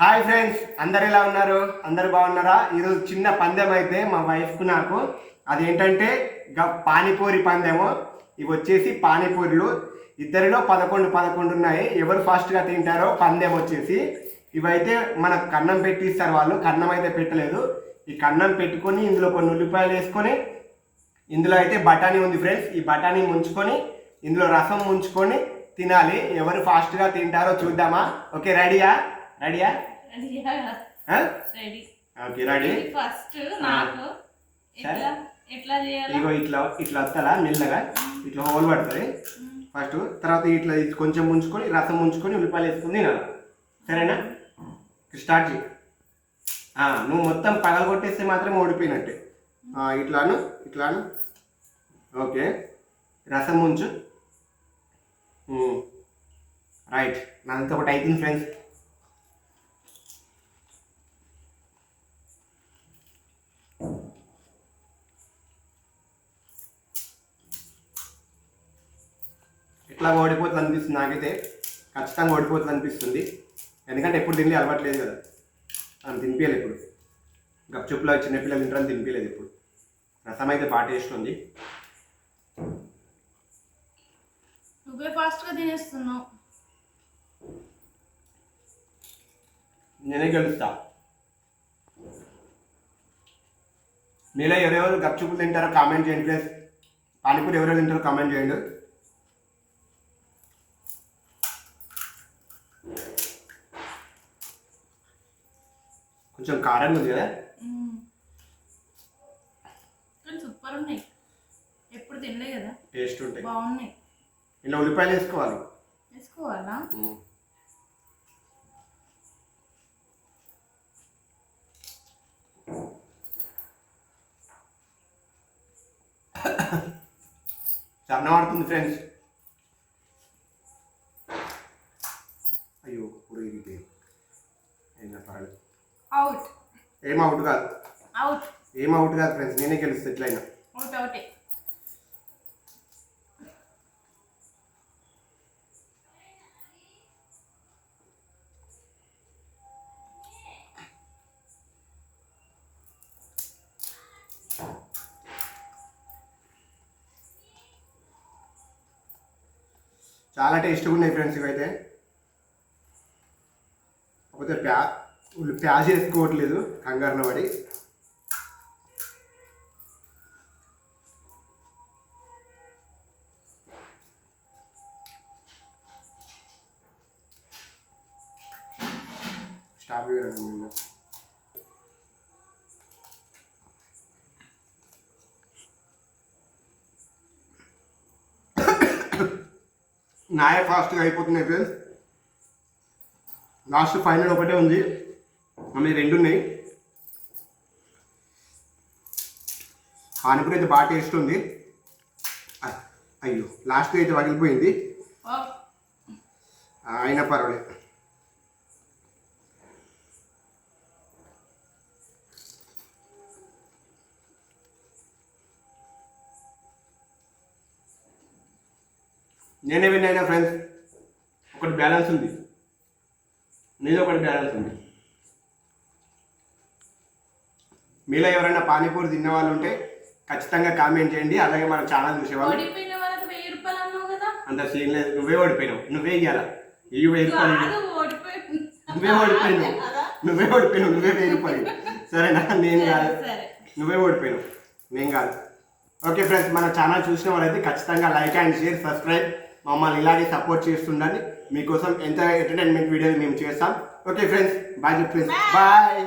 Hi friends అందరు ఎలా ఉన్నారు? అందరు బాగున్నారా? ఈరోజు చిన్న పందెం అయితే మా వైఫ్కు నాకు. అదేంటంటే పానీపూరి పందెము. ఇవి వచ్చేసి పానీపూరిలు. ఇద్దరిలో పదకొండు పదకొండు ఉన్నాయి. ఎవరు ఫాస్ట్గా తింటారో పందెం వచ్చేసి. ఇవైతే మనకు కన్నం పెట్టిస్తారు వాళ్ళు. కన్నం అయితే పెట్టలేదు. ఈ కన్నం పెట్టుకొని ఇందులో కొన్ని ఉల్లిపాయలు వేసుకొని ఇందులో అయితే బఠానీ ఉంది ఫ్రెండ్స్. ఈ బఠానీ ముంచుకొని ఇందులో రసం ముంచుకొని తినాలి. ఎవరు ఫాస్ట్గా తింటారో చూద్దామా? ఓకే రెడీయా? రెడీయా రెడీ ఓకే రెడీ ఫస్ట్ నాకు ఎట్లా ఎట్లా చేయాలి? ఇగో ఇట్లా ఇట్లా వస్తుందా మెల్లగా? ఇట్లా హోల్ పడుతుంది. ఫస్ట్ తర్వాత ఇట్లా కొంచెం ముంచుకొని రసం ముంచుకొని ఉల్లిపాయలు వేసుకుని తినాలి. సరేనా? స్టార్ట్ చేయి. ఆ, నువ్వు మొత్తం పగలగొట్టేస్తే మాత్రం ఓడిపోయినట్టే. ఇట్లాను ఇట్లాను. ఓకే రసం ముంచు. రైట్ నాదంతా ఒకటి అవుతుంది ఫ్రెండ్స్ ఎట్లా ఓడిపోతుంది అనిపిస్తుంది నాకైతే. ఖచ్చితంగా ఓడిపోతుంది అనిపిస్తుంది ఎందుకంటే ఎప్పుడు తిండి అలవాట్లేదు కదా. మనం తినిపించలేదు ఇప్పుడు గప్చుప్లో చిన్నపిల్లలు తింటారని తినిపించలేదు ఇప్పుడు రసం అయితే బాగా టేస్ట్ ఉంది. నువ్వే ఫాస్ట్గా తినేస్తున్నావు. నేనే గెలుస్తా. మీలో ఎవరెవరు గప్చుప్పులు తింటారో కామెంట్ చేయండి ప్లస్ పానీపూరి ఎవరెవరు తింటారో కామెంట్ చేయండి. కొంచెం కారం ఉంది కదా. కానీ సూపర్ ఉన్నాయి. ఎప్పుడు తినలే కదా. టేస్ట్ ఉంటాయి. బాగున్నాయి. ఇలా ఉల్లిపాయలు వేసుకోవాలి. వేసుకోవాలా? చాలా పడుతుంది ఫ్రెండ్స్. అయ్యో ఇప్పుడు ఇది అయినా పర్వాలేదు అవుట్ ఏం అవుట్ కాదు. అవుట్ ఏం అవుట్ కాదు ఫ్రెండ్స్ నేనే గెలుస్తా ఎట్లయినా. అవుట్ అవుటే చాలా టేస్ట్గా ఉన్నాయి ఫ్రెండ్స్ ఇవైతే. కాకపోతే ప్యా వీళ్ళు ప్యాజ్ వేసుకోవట్లేదు కంగారులో పడి. స్టాప్ చేయడం నాయ ఫాస్ట్గా అయిపోతున్నాయి ఫ్రెండ్స్ లాస్ట్ ఫైనల్ ఒకటే ఉంది. ఆమె రెండు ఉన్నాయి పానీపూరి అయితే బాగా టేస్ట్ ఉంది. అయ్యో లాస్ట్ అయితే పగిలిపోయింది అయినా పర్వాలేదు నేనే విన్ అయినా ఫ్రెండ్స్ ఒకటి బ్యాలెన్స్ ఉంది. నీది ఒకటి బ్యాలెన్స్ ఉంది. మీలో ఎవరైనా పానీపూరి తిన్న వాళ్ళు ఉంటే ఖచ్చితంగా కామెంట్ చేయండి. అలాగే మన ఛానల్ చూసేవాళ్ళు. అంత సీన్ లేదు. నువ్వే ఓడిపోయినావు. నువ్వే ఇయ్యాలా. ఇవి వెయ్యి రూపాయలు నువ్వే ఓడిపోయినావు. నువ్వే ఓడిపోయినావు. నువ్వే వెయ్యి రూపాయలు సరేనా? నేను కాదు. నువ్వే ఓడిపోయినావు. నేను కాదు. ఓకే ఫ్రెండ్స్ మన ఛానల్ చూసిన వాళ్ళైతే ఖచ్చితంగా లైక్ అండ్ షేర్ సబ్స్క్రైబ్ మమ్మల్ని ఇలాగే సపోర్ట్ చేస్తుండండి. మీకోసం ఎంత ఎంటర్టైన్మెంట్ వీడియోలు మేము చేస్తాం. Okay friends bye friends bye